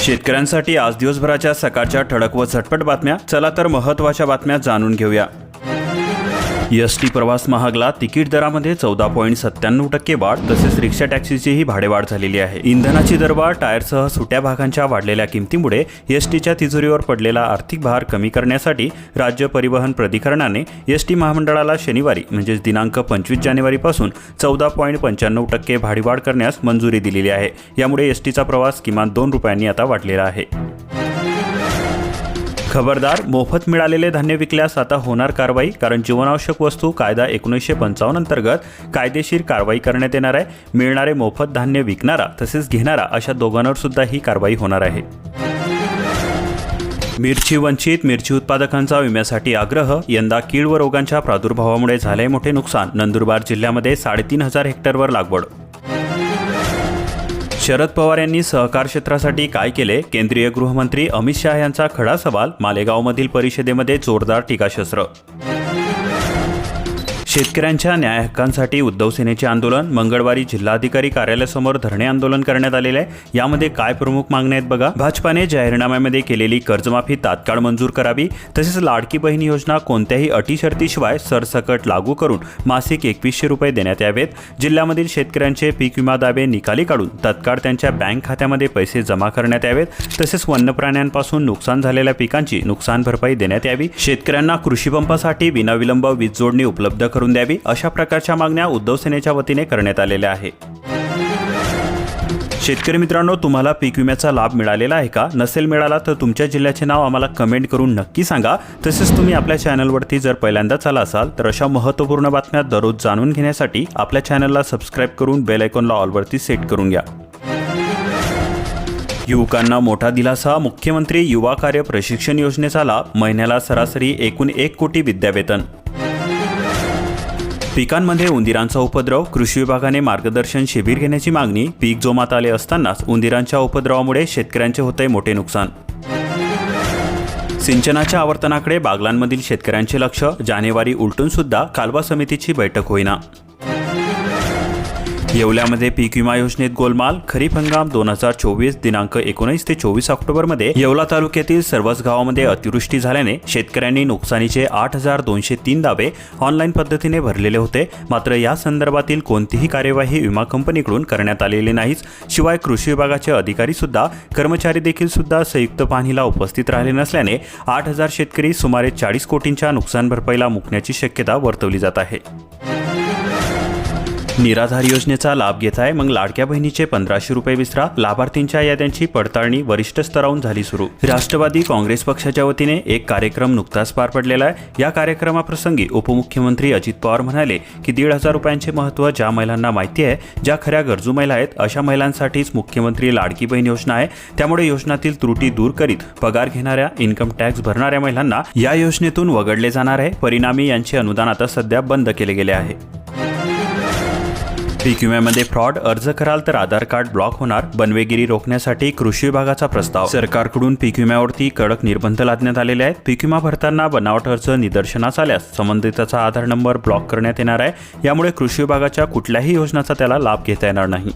शेतकऱ्यांसाठी आज दिवसभराच्या सकाळच्या ठळक व झटपट बातम्या. चला तर महत्त्वाच्या बातम्या जाणून घेऊया. एस टी प्रवास महागला तिकीट दरामध्ये चौदा पॉईंट सत्त्याण्णव टक्के वाढ तसेच रिक्षा टॅक्सीचीही भाडेवाढ झालेली आहे. इंधनाची दरवाढ टायरसह सुट्या भागांच्या वाढलेल्या किमतीमुळे एस टीच्या तिजोरीवर पडलेला आर्थिक भार कमी करण्यासाठी राज्य परिवहन प्राधिकरणाने एस टी महामंडळाला शनिवारी म्हणजेच दिनांक पंचवीस जानेवारीपासून चौदा पॉईंट पंच्याण्णव टक्के भाडेवाढ करण्यास मंजुरी दिलेली आहे. यामुळे एस टीचा प्रवास किमान दोन रुपयांनी आता वाढलेला आहे. खबरदार मोफत मिळालेले धान्य विकल्यास आता होणार कारवाई कारण जीवनावश्यक वस्तू कायदा एकोणीसशे पंचावन्न अंतर्गत कायदेशीर कारवाई करण्यात येणार आहे. मिळणारे मोफत धान्य विकणारा तसेच घेणारा अशा दोघांवर सुद्धा ही कारवाई होणार आहे. मिरची वंचित मिरची उत्पादकांचा विम्यासाठी आग्रह यंदा कीड व रोगांच्या प्रादुर्भावामुळे झाले मोठे नुकसान नंदुरबार जिल्ह्यामध्ये साडेतीन हजार हेक्टरवर लागवड शरद पवार यांनी सहकार क्षेत्रासाठी काय केले? केंद्रीय गृहमंत्री अमित शहा यांचा खडा सवाल मालेगावमधील परिषदेमध्ये जोरदार टीकाशस्त्र शेतकऱ्यांच्या न्याय हक्कांसाठी उद्धव सेनेचे आंदोलन मंगळवारी जिल्हाधिकारी कार्यालयासमोर धरणे आंदोलन करण्यात आलेले आहे. यामध्ये काय प्रमुख मागण्या आहेत बघा. भाजपाने जाहीरनाम्यामध्ये केलेली कर्जमाफी तात्काळ मंजूर करावी तसेच लाडकी बहीण योजना कोणत्याही अटी शर्तीशिवाय सरसकट लागू करून मासिक एकवीसशे रुपये देण्यात यावेत. जिल्ह्यामधील शेतकऱ्यांचे पीक विमा दावे निकाली काढून तत्काळ त्यांच्या बँक खात्यामध्ये पैसे जमा करण्यात यावेत. तसेच वन्य प्राण्यांपासून नुकसान झालेल्या पिकांची नुकसान भरपाई देण्यात यावी. शेतकऱ्यांना कृषीपंपासाठी विनाविलंब वीज जोडणी उपलब्ध करून द्यावी अशा प्रकारच्या मागण्या उद्धव सेनेच्या वतीने करण्यात आलेल्या आहे. शेतकरी मित्रांनो तुम्हाला पीक विम्याचा लाभ मिळालेला आहे का? नसेल मिळाला तर तुमच्या जिल्ह्याचे नाव आम्हाला कमेंट करून नक्की सांगा. तसेच तुम्ही आपल्या चॅनलवरती जर पहिल्यांदाच आला असाल तर अशा महत्त्वपूर्ण बातम्या दररोज जाणून घेण्यासाठी आपल्या चॅनलला सबस्क्राईब करून बेल आयकॉनला ऑलवरती सेट करून घ्या. युवकांना मोठा दिलासा मुख्यमंत्री युवा कार्य प्रशिक्षण योजनेचा लाभ महिन्याला सरासरी एकूण एक कोटी विद्यावेतन. पिकांमध्ये उंदिरांचा उपद्रव कृषी विभागाने मार्गदर्शन शिबिर घेण्याची मागणी पीक जोमात आले असतानाच उंदिरांच्या उपद्रवामुळे शेतकऱ्यांचे होते मोठे नुकसान. सिंचनाच्या आवर्तनाकडे बागलांमधील शेतकऱ्यांचे लक्ष जानेवारी उलटून सुद्धा कालवा समितीची बैठक होईना. येवल्यामध्ये पीक विमा योजनेत गोलमाल खरीप हंगाम दोन हजार चोवीस दिनांक एकोणीस ते चोवीस ऑक्टोबरमध्ये येवला तालुक्यातील सर्वच गावामध्ये अतिवृष्टी झाल्याने शेतकऱ्यांनी नुकसानीचे आठ हजार दोनशे तीन दावे ऑनलाईन पद्धतीने भरलेले होते. मात्र या संदर्भातील कोणतीही कार्यवाही विमा कंपनीकडून करण्यात आलेली नाहीच. शिवाय कृषी विभागाचे अधिकारी सुद्धा कर्मचारी देखील सुद्धा संयुक्त पाहणीला उपस्थित राहिले नसल्याने आठ हजार शेतकरी सुमारे चाळीस कोटींच्या नुकसान भरपाईला मुकण्याची शक्यता वर्तवली जात आहे. निराधार योजनेचा लाभ घेत आहे मग लाडक्या बहिणीचे पंधराशे रुपये विसरा. लाभार्थींच्या याद्यांची पडताळणी वरिष्ठ स्तरावून झाली सुरू. राष्ट्रवादी काँग्रेस पक्षाच्या वतीने एक कार्यक्रम नुकताच पार पडलेला आहे. या कार्यक्रमाप्रसंगी उपमुख्यमंत्री अजित पवार म्हणाले की दीड हजार रुपयांचे महत्त्व ज्या महिलांना माहिती आहे ज्या खऱ्या गरजू महिला आहेत अशा महिलांसाठीच मुख्यमंत्री लाडकी बहीण योजना आहे. त्यामुळे योजनातील त्रुटी दूर करीत पगार घेणाऱ्या इन्कम टॅक्स भरणाऱ्या महिलांना या योजनेतून वगळले जाणार आहे. परिणामी यांचे अनुदान आता सध्या बंद केले गेले आहे. पीक विम्यामध्ये फ्रॉड अर्ज कराल तर आधार कार्ड ब्लॉक होणार बनवेगिरी रोखण्यासाठी कृषी विभागाचा प्रस्ताव. सरकारकडून पीक विम्यावरती कडक निर्बंध लादण्यात आलेले आहेत. पीक विमा भरताना बनावट अर्ज निदर्शनास आल्यास संबंधिताचा आधार नंबर ब्लॉक करण्यात येणार आहे. यामुळे कृषी विभागाच्या कुठल्याही योजनाचा त्याला लाभ घेता येणार नाही.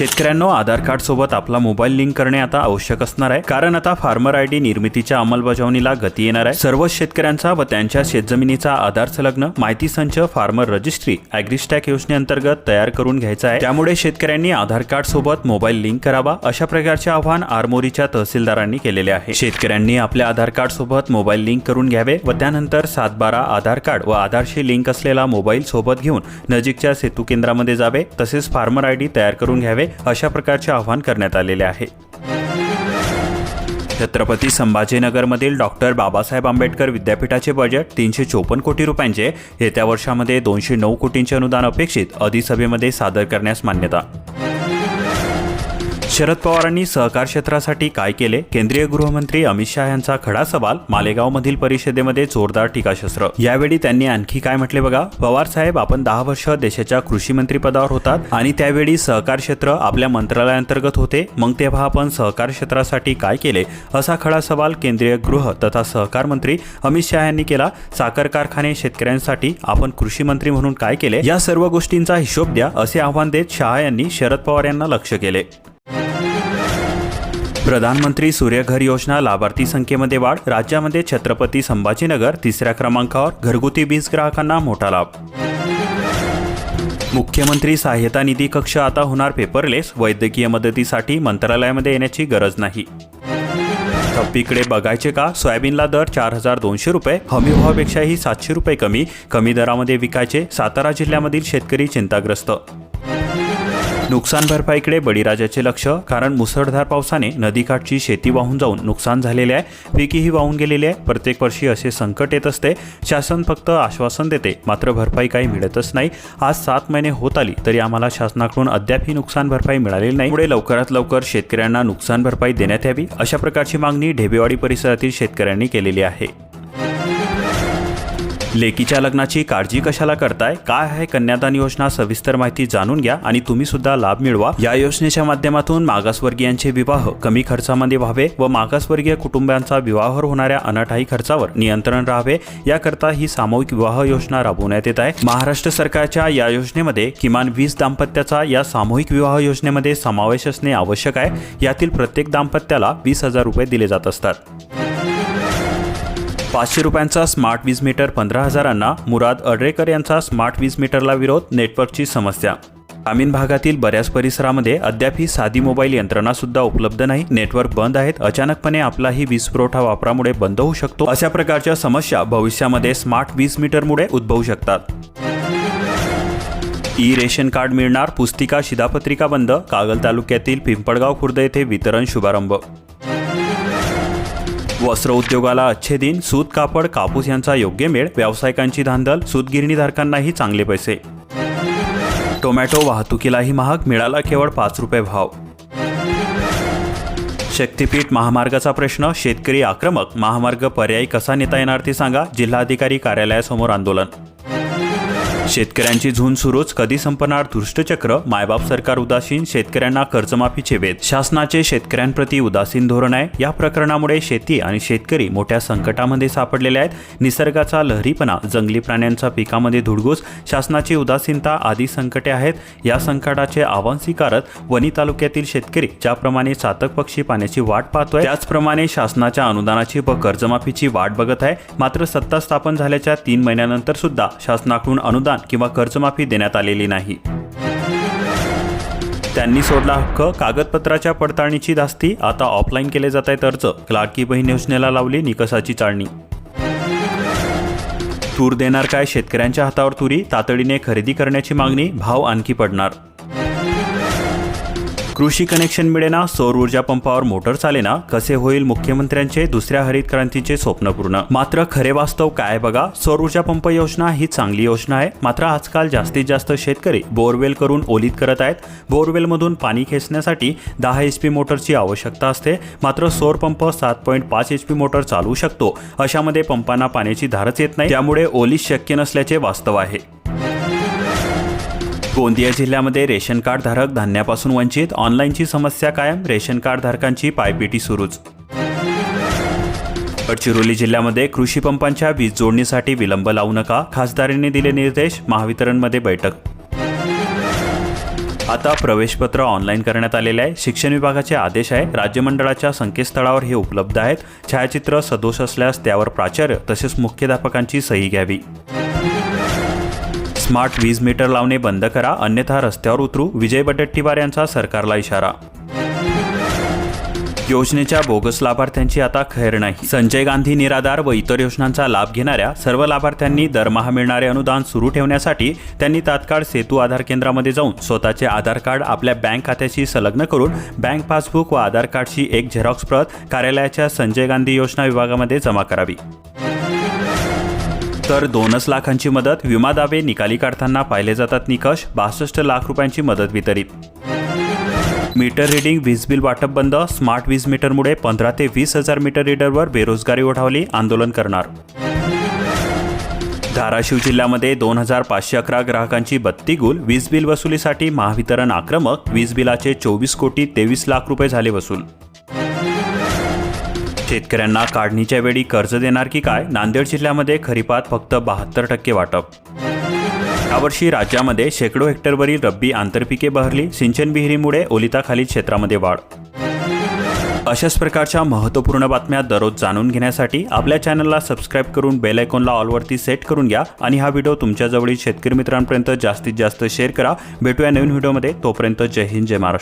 शेतकऱ्यांनो आधार कार्ड सोबत आपला मोबाईल लिंक करणे आता आवश्यक असणार आहे. कारण आता फार्मर आय डी निर्मितीच्या अंमलबजावणीला गती येणार आहे. सर्व शेतकऱ्यांचा व त्यांच्या शेतजमिनीचा आधार संलग्न माहिती संच फार्मर रजिस्ट्री अॅग्रिस्टॅक योजनेअंतर्गत तयार करून घ्यायचा आहे. त्यामुळे शेतकऱ्यांनी आधार कार्ड सोबत मोबाईल लिंक करावा अशा प्रकारचे आव्हान आरमोरीच्या तहसीलदारांनी केलेले आहे. शेतकऱ्यांनी आपल्या आधार कार्ड सोबत मोबाईल लिंक करून घ्यावे व त्यानंतर सात बारा आधार कार्ड व आधारशी लिंक असलेला मोबाईल सोबत घेऊन नजीकच्या सेतू केंद्रामध्ये जावे. तसेच फार्मर आय डी तयार करून घ्यावे. अशा प्रकारचे आवाहन करण्यात आलेले आहे. छत्रपती संभाजीनगरमधील डॉक्टर बाबासाहेब आंबेडकर विद्यापीठाचे बजेट तीनशे चोपन्न कोटी रुपयांचे येत्या वर्षामध्ये दोनशे नऊ कोटींचे अनुदान अपेक्षित अधिसभेमध्ये सादर करण्यास मान्यता. शरद पवारांनी सहकार क्षेत्रासाठी काय केले? केंद्रीय गृहमंत्री अमित शहा यांचा खडा सवाल मालेगावमधील परिषदेमध्ये जोरदार टीकाशस्त्र. यावेळी त्यांनी आणखी काय म्हटले बघा? पवार साहेब आपण दहा वर्ष देशाच्या कृषी मंत्री पदावर होतात आणि त्यावेळी सहकार क्षेत्र आपल्या मंत्रालयांतर्गत होते. मग तेव्हा आपण सहकार क्षेत्रासाठी काय केले? असा खडा सवाल केंद्रीय गृह तथा सहकार मंत्री अमित शहा यांनी केला. साखर कारखाने शेतकऱ्यांसाठी आपण कृषी मंत्री म्हणून काय केले? या सर्व गोष्टींचा हिशोब द्या असे आव्हान देत शहा यांनी शरद पवार यांना लक्ष केले. प्रधानमंत्री सूर्यघर योजना लाभार्थी संख्येमध्ये वाढ राज्यामध्ये छत्रपती संभाजीनगर तिसऱ्या क्रमांकावर घरगुती वीज ग्राहकांना मोठा लाभ. मुख्यमंत्री सहाय्यता निधी कक्ष आता होणार पेपरलेस वैद्यकीय मदतीसाठी मंत्रालयामध्ये येण्याची गरज नाही. थप्पीकडे बघायचे का? सोयाबीनला दर चार हजार दोनशे रुपये हमीभावापेक्षाही सातशे रुपये कमी कमी दरामध्ये विकायचे सातारा जिल्ह्यामधील शेतकरी चिंताग्रस्त नुकसान भरपाईकडे बळीराजाचे लक्ष कारण मुसळधार पावसाने नदीकाठची शेती वाहून जाऊन नुकसान झालेले आहे. पिकीही वाहून गेलेली आहे. प्रत्येक वर्षी असे संकट येत असते. शासन फक्त आश्वासन देते. मात्र भरपाई काही मिळतच नाही. आज सात महिने होत आली तरी आम्हाला शासनाकडून अद्याप ही नुकसान भरपाई मिळालेली नाही. पुढे लवकरात लवकर शेतकऱ्यांना नुकसान भरपाई देण्यात यावी अशा प्रकारची मागणी ढेबेवाडी परिसरातील शेतकऱ्यांनी केलेली आहे. लेकीच्या लग्नाची काळजी कशाला करताय? काय आहे कन्यादान योजना? सविस्तर माहिती जाणून घ्या आणि तुम्ही सुद्धा लाभ मिळवा. या योजनेच्या माध्यमातून मागासवर्गीयांचे विवाह कमी खर्चामध्ये व्हावे व मागासवर्गीय कुटुंबांचा विवाहावर होणाऱ्या अनाठाई खर्चावर नियंत्रण राहावे. याकरता ही सामूहिक विवाह योजना राबवण्यात येत आहे. महाराष्ट्र सरकारच्या या योजनेमध्ये किमान वीस दाम्पत्याचा या सामूहिक विवाह योजनेमध्ये समावेश असणे आवश्यक आहे. यातील प्रत्येक दाम्पत्याला वीस हजार रुपये दिले जात असतात. पाचशे रुपयांचा स्मार्ट वीज मीटर पंधरा हजारांना मुराद अडरेकर यांचा स्मार्ट वीज मीटरला विरोध नेटवर्कची समस्या. ग्रामीण भागातील बऱ्याच परिसरामध्ये अद्याप ही साधी मोबाईल यंत्रणा सुद्धा उपलब्ध नाही. नेटवर्क बंद आहेत. अचानकपणे आपलाही वीज पुरवठा वापरामुळे बंद होऊ शकतो. अशा प्रकारच्या समस्या भविष्यामध्ये स्मार्ट वीज मीटरमुळे उद्भवू शकतात. ई रेशन कार्ड मिळणार पुस्तिका शिधापत्रिका बंद. कागल तालुक्यातील पिंपळगाव खुर्द येथे वितरण शुभारंभ. वस्त्र उद्योगाला अच्छे दिन सूत कापड कापूस यांचा योग्य मेळ व्यावसायिकांची धांदल सूतगिरणीधारकांनाही चांगले पैसे. टोमॅटो वाहतुकीलाही महाग मिळाला केवळ पाच रुपये भाव. शक्तीपीठ महामार्गाचा प्रश्न शेतकरी आक्रमक महामार्ग पर्यायी कसा नेता येणार ते सांगा जिल्हाधिकारी कार्यालयासमोर आंदोलन. शेतकऱ्यांची झून सुरूच कधी संपणार दुष्टचक्र मायबाप सरकार उदासीन शेतकऱ्यांना कर्जमाफीचे वेध. शासनाचे शेतकऱ्यांप्रती उदासीन धोरण आहे. या प्रकरणामुळे शेती आणि शेतकरी मोठ्या संकटामध्ये सापडलेले आहेत. निसर्गाचा लहरीपणा जंगली प्राण्यांचा पिकामध्ये धुडगूस शासनाची उदासीनता आदी संकटे आहेत. या संकटाचे आव्हान स्वीकारत वणी तालुक्यातील शेतकरी ज्याप्रमाणे चातक पक्षी पाण्याची वाट पाहतोय त्याचप्रमाणे शासनाच्या अनुदानाची व कर्जमाफीची वाट बघत आहे. मात्र सत्ता स्थापन झाल्याच्या तीन महिन्यानंतर सुद्धा शासनाकडून अनुदान किंवा कर्जमाफी देण्यात आलेली नाही. त्यांनी सोडला हक्क. कागदपत्राच्या पडताळणीची धास्ती. आता ऑफलाईन केले जात आहेत अर्ज लाडकी बहीण योजनेला लावली निकषाची चाळणी. तूर देणार काय? शेतकऱ्यांच्या हातावर तुरी. तातडीने खरेदी करण्याची मागणी. भाव आणखी पडणार. कृषी कनेक्शन मिळेना सौर ऊर्जा पंपावर मोटर चालेना कसे होईल मुख्यमंत्र्यांचे दुसऱ्या हरित क्रांतीचे स्वप्न पूर्ण. मात्र खरे वास्तव काय बघा सौर ऊर्जा पंप योजना ही चांगली योजना आहे. मात्र आजकाल जास्तीत जास्त शेतकरी बोरवेल करून ओलीत करत आहेत. बोरवेलमधून पाणी खेचण्यासाठी दहा एच पी मोटरची आवश्यकता असते. मात्र सौर पंप सात पॉईंट पाच एच पी मोटर चालवू शकतो. अशामध्ये पंपांना पाण्याची धारच येत नाही. त्यामुळे ओलीत शक्य नसल्याचे वास्तव आहे. गोंदिया जिल्ह्यामध्ये रेशन कार्ड धारक धान्यापासून वंचित ऑनलाईनची समस्या कायम रेशन कार्ड धारकांची पायपिटी सुरूच. गडचिरोली जिल्ह्यामध्ये कृषी पंपांच्या वीज जोडणीसाठी विलंब लावू नका खासदारांनी दिले निर्देश महावितरणमध्ये बैठक. आता प्रवेशपत्र ऑनलाईन करण्यात आलेले आहे. शिक्षण विभागाचे आदेश आहे. राज्य मंडळाच्या संकेतस्थळावर हे उपलब्ध आहेत. छायाचित्र सदोष असल्यास त्यावर प्राचार्य तसेच मुख्याध्यापकांची सही घ्यावी. स्मार्ट वीज मीटर लावणे बंद करा अन्यथा रस्त्यावर उतरू विजय बटट्टीवार यांचा सरकारला इशारा. योजनेच्या बोगस लाभार्थ्यांची आता खैर नाही. संजय गांधी निराधार व इतर योजनांचा लाभ घेणाऱ्या सर्व लाभार्थ्यांनी दरमहा मिळणारे अनुदान सुरू ठेवण्यासाठी त्यांनी तात्काळ सेतू आधार केंद्रामध्ये जाऊन स्वतःचे आधार कार्ड आपल्या बँक खात्याशी संलग्न करून बँक पासबुक व आधार कार्डची एक झेरॉक्स प्रत कार्यालयाच्या संजय गांधी योजना विभागामध्ये जमा करावी. तर दोनच लाखांची मदत विमा दावे निकाली काढताना पाहिले जातात निकष बासष्ट लाख रुपयांची मदत वितरित. मीटर रिडिंग वीज बिल वाटप बंद स्मार्ट वीज मीटरमुळे पंधरा ते वीस हजार मीटर रीडरवर बेरोजगारी ओढावली आंदोलन करणार. धाराशिव जिल्ह्यामध्ये दोन हजार पाचशे अकरा ग्राहकांची बत्ती गुल वीज बिल वसुलीसाठी महावितरण आक्रमक वीज बिलाचे चोवीस कोटी तेवीस लाख रुपये झाले वसूल. शेतकऱ्यांना काढणीच्या वेळी कर्ज देणार की काय? नांदेड जिल्ह्यामध्ये खरीपात फक्त बहात्तर टक्के वाटप. यावर्षी राज्यामध्ये शेकडो हेक्टरवरील रब्बी आंतरपिके बहरली सिंचन विहिरीमुळे ओलिताखाली क्षेत्रामध्ये वाढ. अशाच प्रकारच्या महत्त्वपूर्ण बातम्या दररोज जाणून घेण्यासाठी आपल्या चॅनलला सबस्क्राईब करून बेल आयकॉनला ऑलवरती सेट करून घ्या आणि हा व्हिडिओ तुमच्याजवळील शेतकरी मित्रांपर्यंत जास्तीत जास्त शेअर करा. भेटूया नवीन व्हिडिओमध्ये. तोपर्यंत जय हिंद जय महाराष्ट्र.